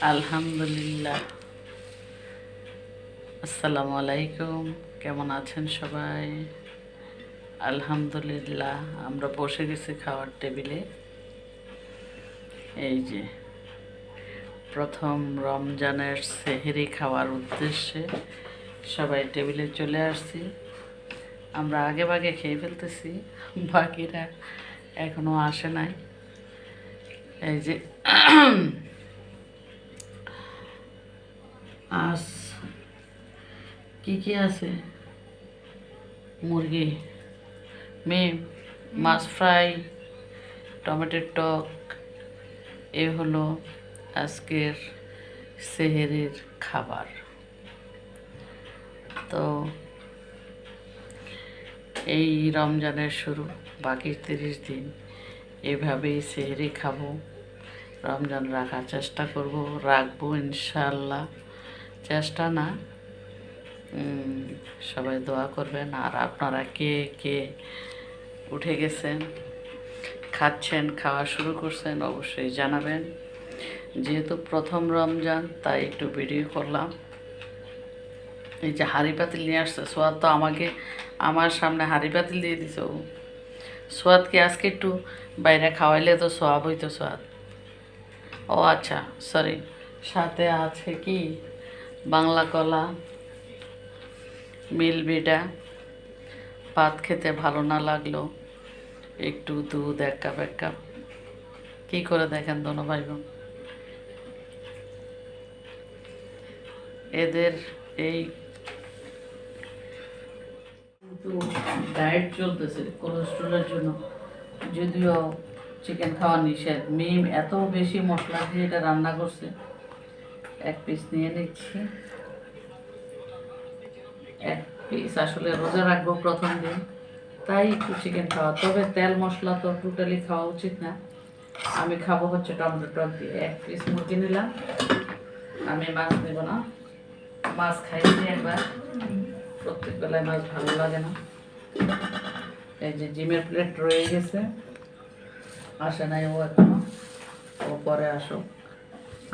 আলহামদুলিল্লাহ। আসসালামু আলাইকুম। কেমন আছেন সবাই? আলহামদুলিল্লাহ, আমরা বসে গেছি খাওয়ার টেবিলে। এই যে, প্রথম রমজানের সেহেরি খাওয়ার উদ্দেশ্যে সবাই টেবিলে চলে আসছি। আমরা আগে ভাগে খেয়ে ফেলতেছি, বাকিরা এখনও আসে নাই। এই যে, আস, কি কি আছে? মুরগি মেম মাছ ফ্রাই, টমেটোর টক, এ হলো আজকের সেহেরির খাবার। তো এই রমজানের শুরু, বাকি তিরিশ দিন। এভাবেই সেহেরি খাব। রমজান রাখার চেষ্টা করব, রাখব ইনশাল্লাহ চেষ্টা না সবাই দোয়া করবেন। আর আপনারা কে কে উঠে গেছেন, খাচ্ছেন, খাওয়া শুরু করছেন অবশ্যই জানাবেন। যেহেতু প্রথম রমজান, তাই একটু ভিডিও করলাম। এই যে হাঁড়ি পাতিল নিয়ে আসছে, সোয়াদ তো আমাকে, আমার সামনে হাঁড়ি পাতিল দিয়ে দিছে ও। সোয়াদকে আজকে একটু বাইরে খাওয়াইলে তো সোয়াব হইতো সোয়াদ। ও আচ্ছা সরি সাথে আছে কি? বাংলা কলা, মিল বিডা ভাত খেতে ভালো না লাগল। একটু দুধ, এক কাপ এক কাপ। কী করে দেখেন দোনো ভাই বোন এদের এই কিন্তু ডায়েট চলতেছে কোলেস্ট্রলের জন্য। যদিও চিকেন খাওয়া নিষেধ। মিম এত বেশি মশলা দিয়ে এটা রান্না করছে। এক পিস নিয়ে নিচ্ছি। এক পিস আসলে রোজা রাখব প্রথম দিন। তাই একটু চিকেন খাওয়া। তবে তেল মশলা তো টোটালি খাওয়া উচিত না। আমি খাব হচ্ছে টমেটো টক দিয়ে। এক পিস মুরগি নিলাম। আমি মাছ নেব না। মাছ খাইছি একবার। প্রত্যেক বেলায় মাছ ভালো লাগে না। এই যে জিমের প্লেট রয়ে গেছে, আসে নাই ও এখনও, ও পরে আসুক।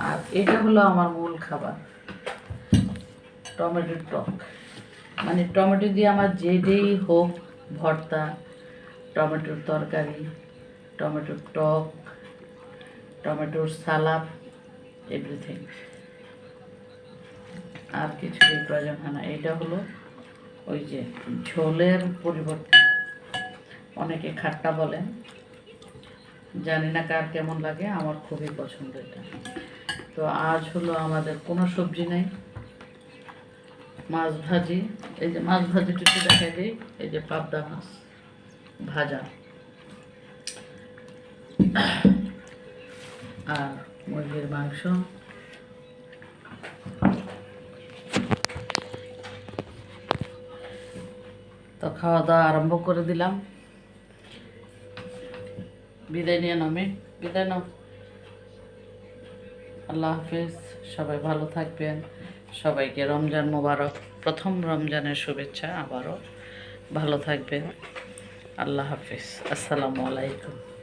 আর এটা হলো আমার মূল খাবার, টমেটোর টক। মানে টমেটো দিয়ে আমার যেটাই হোক ভর্তা, টমেটোর তরকারি, টমেটোর টক, টমেটোর সালাদ এভরিথিং আর কিছুই প্রয়োজন হয় না। এটা হলো ওই যে ঝোলের পরিবর্তে অনেকে খাট্টা বলেন জানি না কার কেমন লাগে, আমার খুবই পছন্দ এটা। তো আজ হলো আমাদের কোনো সবজি নেই, মাছ ভাজি। এই যে মাছ ভাজিটা একটু দেখা দিই, এই যে পাবদা মাছ ভাজা। আর মুরগির মাংস। তো খাওয়া দাওয়া আরম্ভ করে দিলাম। বিদায় নিয়ে নামে বিদায় নাম আল্লাহ হাফিজ, সবাই ভালো থাকবেন। সবাইকে রমজান মোবারক, প্রথম রমজানের শুভেচ্ছা আবারও। ভালো থাকবেন। আল্লাহ হাফিজ, আসসালামু আলাইকুম।